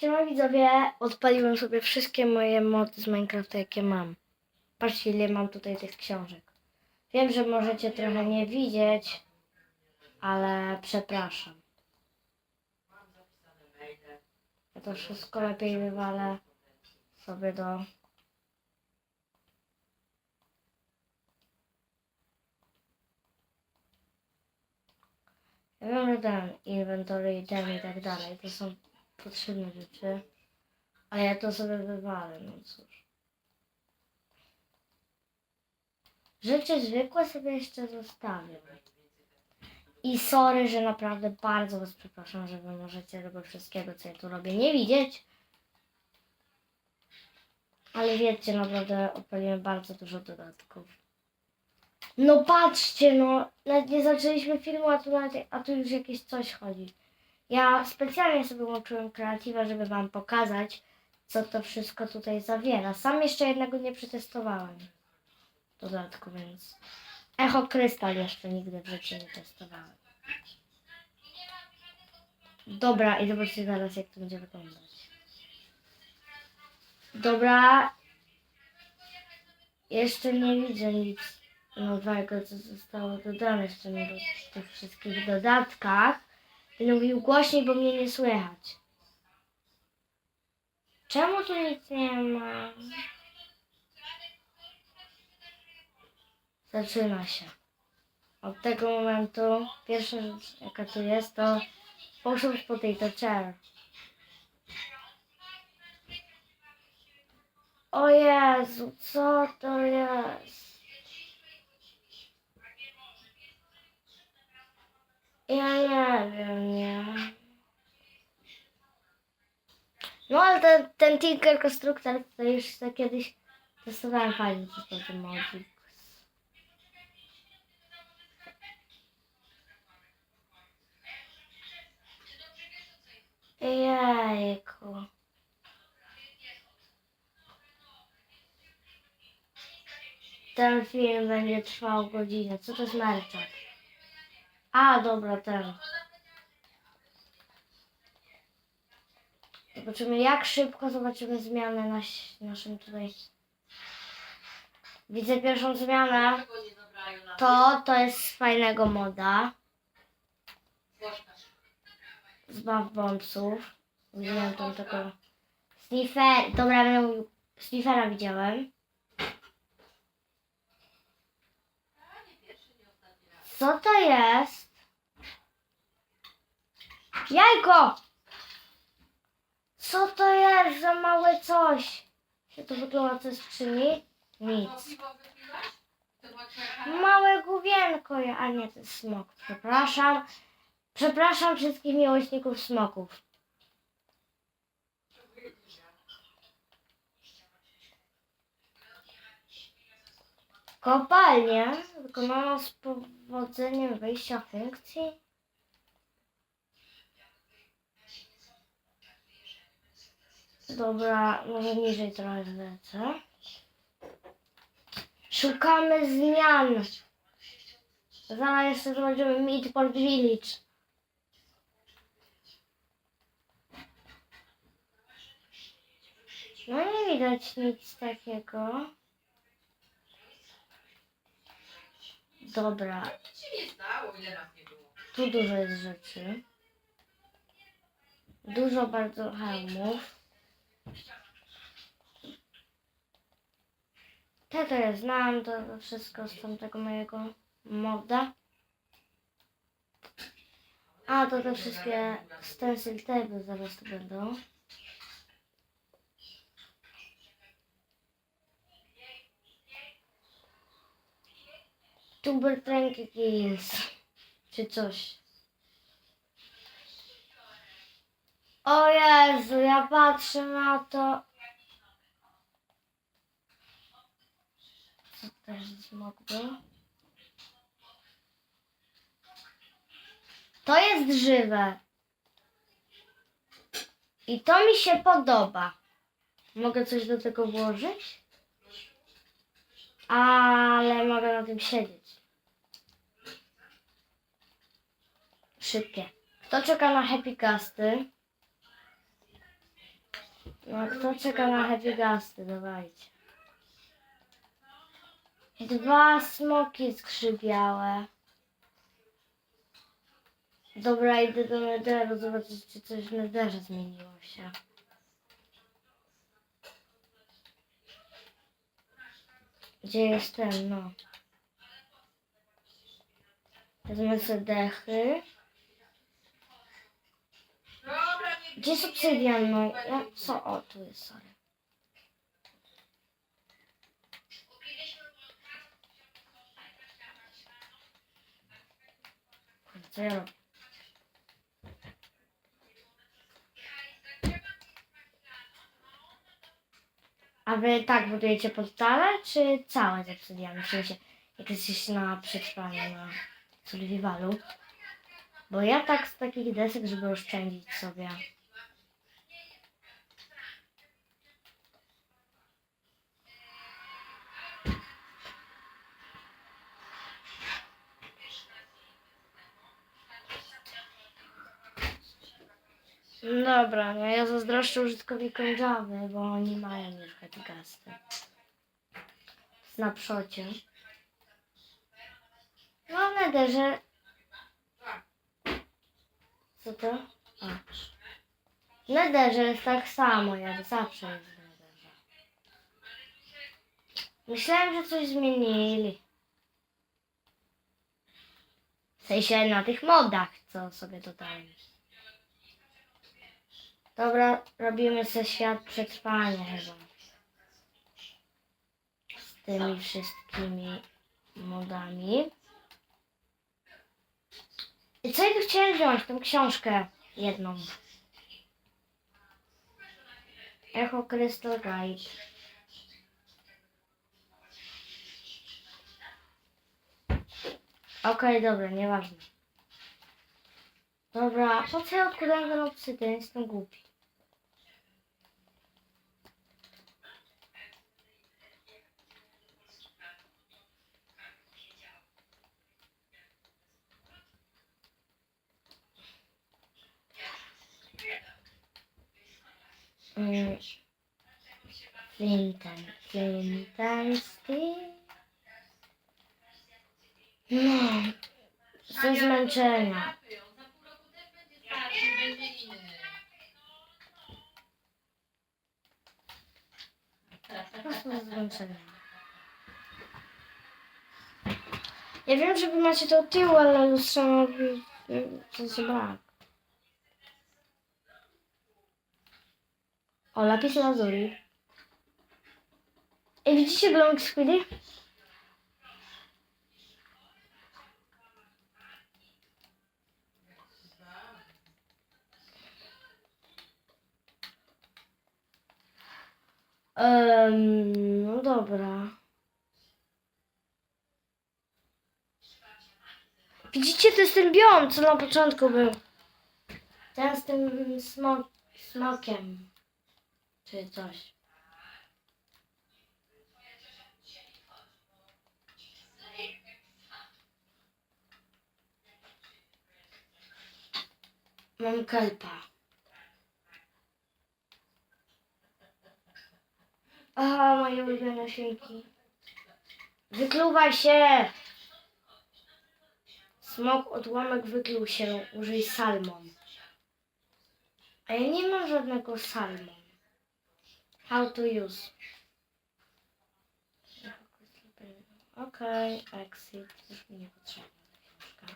Siema widzowie, odpaliłem sobie wszystkie moje mody z Minecrafta jakie mam. Patrzcie ile mam tutaj tych książek. Wiem, że możecie trochę nie widzieć, ale przepraszam. Ja to wszystko lepiej wywalę sobie do... Ja wiem, że ten inwentory ten i tak dalej, to są potrzebne rzeczy, a ja to sobie wywalę, no cóż. Rzeczy zwykłe sobie jeszcze zostawię. I sorry, że naprawdę bardzo was przepraszam, że wy możecie tego wszystkiego, co ja tu robię, nie widzieć. Ale wiecie, naprawdę odpaliłem bardzo dużo dodatków. No patrzcie, no, nawet nie zaczęliśmy filmu, a tu, nawet, a tu już jakieś coś chodzi. Ja specjalnie sobie łączyłem kreatywa, żeby wam pokazać, co to wszystko tutaj zawiera. Sam jeszcze jednego nie przetestowałem. W dodatku, więc... Echo Krystal jeszcze nigdy w życiu nie testowałem. Dobra, i zobaczcie zaraz, jak to będzie wyglądać. Dobra. Jeszcze nie widzę nic nowego, co zostało dodane tym, w tych wszystkich dodatkach. Będę mówił głośniej, bo mnie nie słychać. Czemu tu nic nie ma? Zaczyna się. Od tego momentu pierwsza rzecz, jaka tu jest, to Potions Potato Chair. O Jezu, co to jest? Ja nie wiem, nie. No ale ten, ten Tinker Constructor to już to kiedyś testowałem fajnie, co to ten modzik. Jejku. Ten film będzie trwał godzinę. Co to jest merczak? A, dobra, ten. Zobaczymy, jak szybko zobaczymy zmianę na naszym tutaj. Widzę pierwszą zmianę. To, to jest fajnego moda. Z Buff Bombsów. Widziałem tam tego Sniffer. Dobra, będę mówił. Sniffera widziałem. Co to jest? Jajko! Co to jest za małe coś? Czy to wygląda co z skrzyni? Nic. Małe główienko, a nie, to jest smok. Przepraszam. Przepraszam wszystkich miłośników smoków. Kopalnia wykonana z powodzeniem wejścia funkcji. Dobra, może niżej trochę zlecę. Szukamy zmian. Zaraz jeszcze zobaczymy Midport Village. No nie widać nic takiego. Dobra, Nic się nie stało, ile nas nie było. tu dużo jest rzeczy. Dużo bardzo hełmów. Te to ja znam, to wszystko z tamtego mojego moda. A, to te wszystkie stencil table zaraz tu będą. Tuber Tranky Kills. Czy coś. O Jezu, ja patrzę na to. Co smok był? To jest żywe. I to mi się podoba. Mogę coś do tego włożyć? Ale mogę na tym siedzieć. Szybkie. Kto czeka na happy casty? No, kto czeka na heavy gasty? Dawajcie. Dwa smoki skrzypiałe. Dobra, idę do Netheru zobaczyć, czy coś w Netherze zmieniło się. Gdzie jest ten, no. Wezmę sobie dechy. Dobra, nie Gdzie jest obsydian? No, ja, co? O, tu jest, sorry. Co? A wy tak budujecie podstawę, czy całe z obsydianu? W sensie, jak jesteście na przetrwanie na survivalu? Bo ja tak z takich desek, żeby oszczędzić sobie. Dobra, no ja zazdroszczę użytkownikom Java, bo oni mają już headgasty. Na przocie. No w Netherze... Co to? A. W Netherze jest tak samo, jak zawsze jest w Netherze. Myślałem, że coś zmienili. W sensie na tych modach, co sobie dodali. Dobra, robimy sobie świat przetrwania chyba. Z tymi wszystkimi modami. I co ja chciałem wziąć? Tą książkę jedną. Echo Crystal Guide. Okej, dobra, nieważne. Dobra, po co ja odkładałem ten obsydian? Jestem głupi. Mm. Flinten Steel. No, ze zmęczenia. Za pół roku też będzie starszy, będzie inny. Po Ja wiem, że wy macie to od tyłu, ale lustrzanowi to się brak. O, lapis lazuli. Ej, widzicie blomek Squiddy? Um, no dobra. Widzicie, to jest ten biom, co na początku był. Ten z tym smok, smokiem. Czy coś. Mam kelpa. Aha, moje ulubione świnki. Wykluwaj się! Smok odłamek wykluł się. Użyj salmon. A ja nie mam żadnego salmon. How to use. Okej, exit. Już mi nie potrzebna książka.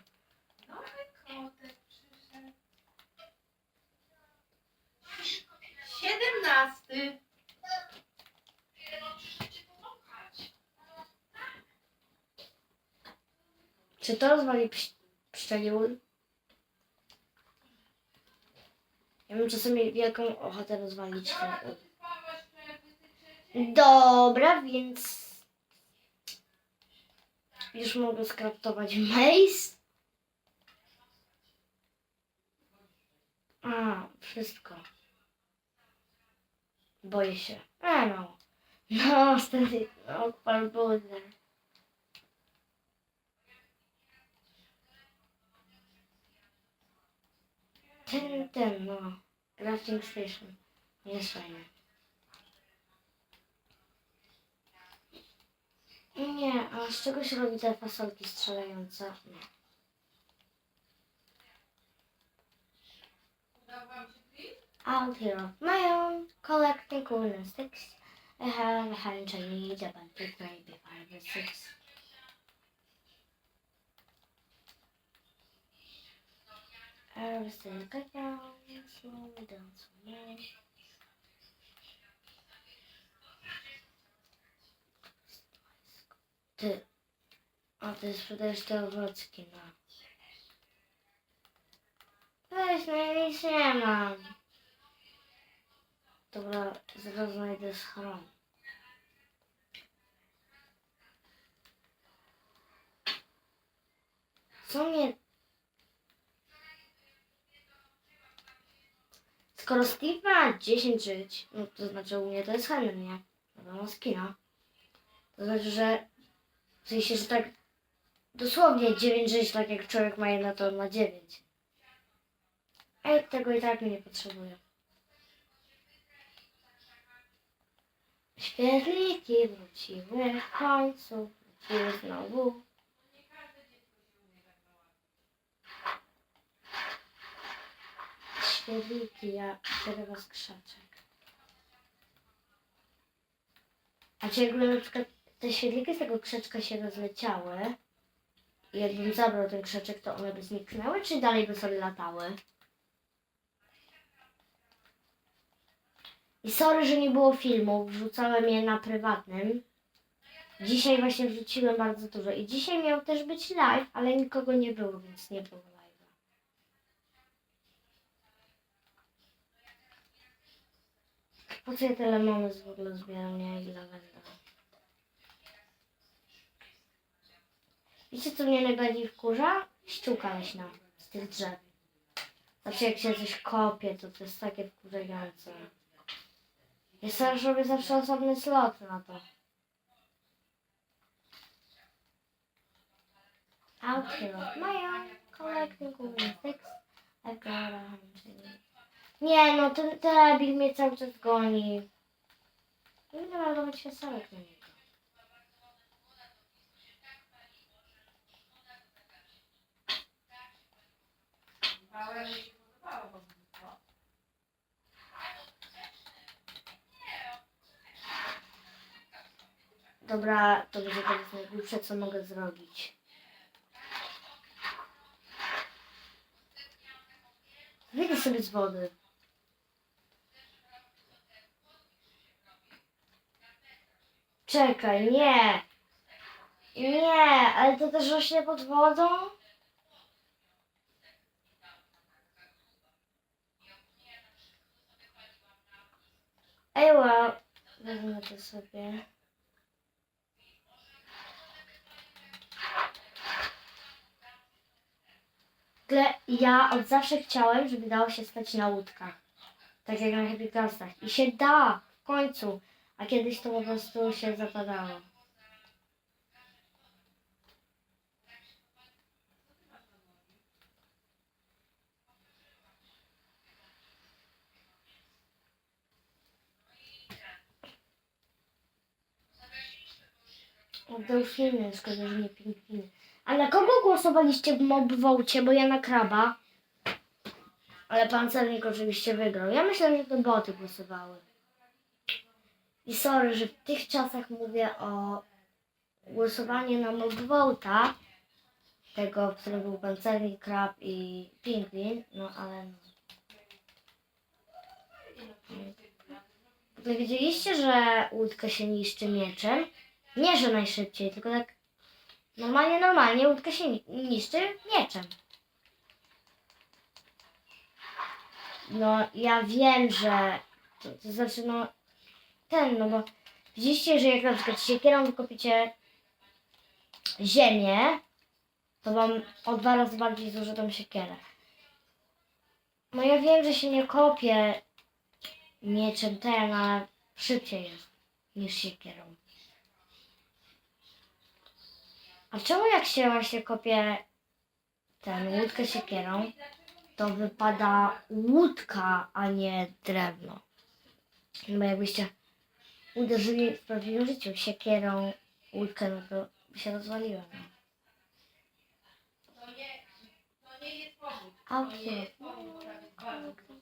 Siedemnasty. Czy to rozwali psz-? Ja mam czasami wielką ochotę rozwalić ten. Dobra, więc już mogę skraftować maze. A, wszystko. Boję się. A no. No, wtedy odpal budę. ten, ten, no, crafting station. Nie fajne. Nie, a z czego się robi te fasolki strzelające? Nie. Out here of my own, collecting corner sticks. I have a hundred and eighty, but it might five or six. Slowly down some more. Ty, a ty sprzedajesz te owocki, no. Weź, no ja nic nie mam. Dobra, zaraz znajdę schron. Co mnie... Skoro Steve ma 10 żyć, no to znaczy u mnie to jest Henry, nie? Wiadomo z kina. To znaczy, że w sensie, że tak dosłownie 9 żyć, tak jak człowiek ma jedno, to on ma 9. A ja tego i tak nie potrzebuję. Świetliki wróciły w końcu, wróciły znowu. Nie każde dziecko się umie tak wołać. Świetliki, ja przerywa z krzaczek. A czy jakby na przykład te świetliki z tego krzaczka się rozleciały i jakbym zabrał ten krzaczek, to one by zniknęły, czy dalej by sobie latały? I sorry, że nie było filmów, wrzucałem je na prywatnym. Dzisiaj właśnie wrzuciłem bardzo dużo i dzisiaj miał też być live, ale nikogo nie było, więc nie było Po co ja tyle mamy w ogóle zbieram, nie? I lawenda. Wiecie, co mnie najbardziej wkurza? Ściółka leśna z tych drzew. Zawsze jak się coś kopie, to to jest takie wkurzające. Ja sobie robię zawsze osobny slot na to. Out here of my own, collecting wooden sticks. I've got a hunting. Nie no, ten debil mnie cały czas goni. Nie będę malować na niego. Się podobało wam to. Dobra, to będzie teraz najgłupsze, co mogę zrobić. Wyjdę sobie z wody. Czekaj, nie. Nie, ale to też rośnie pod wodą? Ej, well, wezmę to sobie. Ja od zawsze chciałem, żeby dało się stać na łódkach. Tak jak na Happy Castach. I się da w końcu. A kiedyś to po prostu się zapadało. O, delfiny, szkoda, że nie pingwiny. A na kogo głosowaliście w mob vocie? Bo ja na kraba. Ale pancernik oczywiście wygrał. Ja myślę, że to boty głosowały. I sorry, że w tych czasach mówię o głosowaniu na vote'a. Tego, w którym był pancernik, krab i pingwin. No ale no. W ogóle wiedzieliście, że łódkę się niszczy mieczem? Nie, że najszybciej, tylko tak normalnie, normalnie łódka się ni- niszczy mieczem. No, ja wiem, że to, to znaczy, no, ten, no bo widzieliście, że jak na przykład siekierą wykopicie ziemię, to wam o dwa razy bardziej złoży tą siekierę. No ja wiem, że się nie kopie mieczem ten, ale szybciej jest niż siekierą. A czemu jak się właśnie kopie ten łódkę siekierą, to wypada łódka, a nie drewno? No bo jakbyście uderzyli w prawdziwym życiu siekierą łódkę, no to by się rozwaliła. No. To nie, to nie jest powód. A To nie jest powód, bo tam jest bardzo dużo.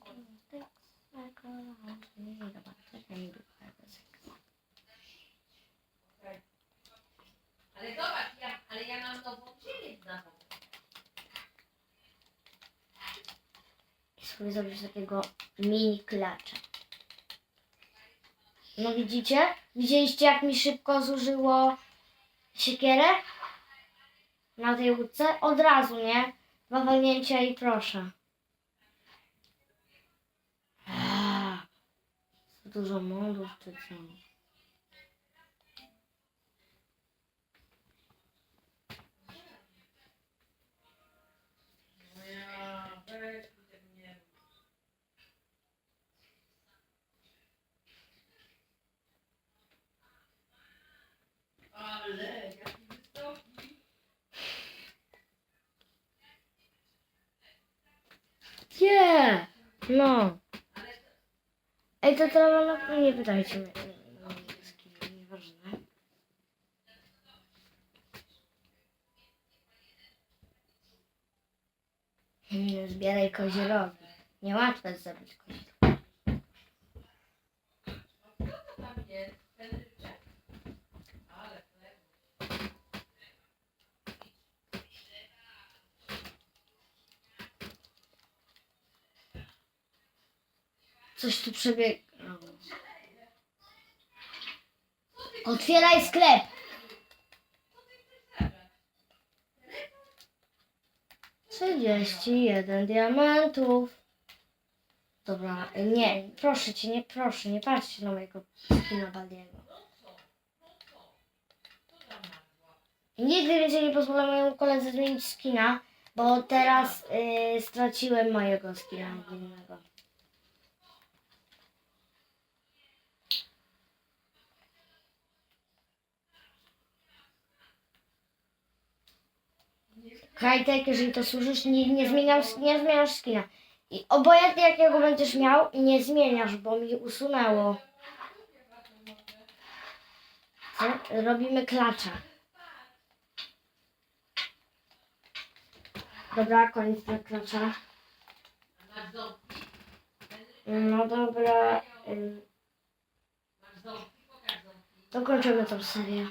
Ale zobacz, ja, ale ja mam nową ziemię znawą. I sobie zrobić takiego mini klacza. No widzicie? Widzieliście jak mi szybko zużyło siekierę? Na tej łódce? Od razu, nie? Dwa walnięcia i proszę. Za dużo modów czy co? No ja, weź mi tego nie rób. Ale, jaki wysoki. Nie! No. Ej, to to no, nie pytajcie mnie. No, nieważne. nieważne. Nie zbieraj kozie rogi. Niełatwo jest zabić kozie. co to tam jest? Ten ryczek? Ale chleb. Coś tu przebiega. Otwieraj sklep! Trzydzieści jeden diamentów. Dobra, nie, proszę cię, nie, proszę, nie patrzcie na mojego skina Baliego. I nigdy więcej nie pozwolę mojemu koledze zmienić skina, bo teraz y, straciłem mojego skina. Krajtek, jeżeli to służysz, nie, nie, zmieniam, nie zmieniasz skina. I obojętnie jakiego będziesz miał, nie zmieniasz, bo mi usunęło. Co? Robimy klacza. Dobra, koniec tego klacza. No dobra, dokończymy tą serię.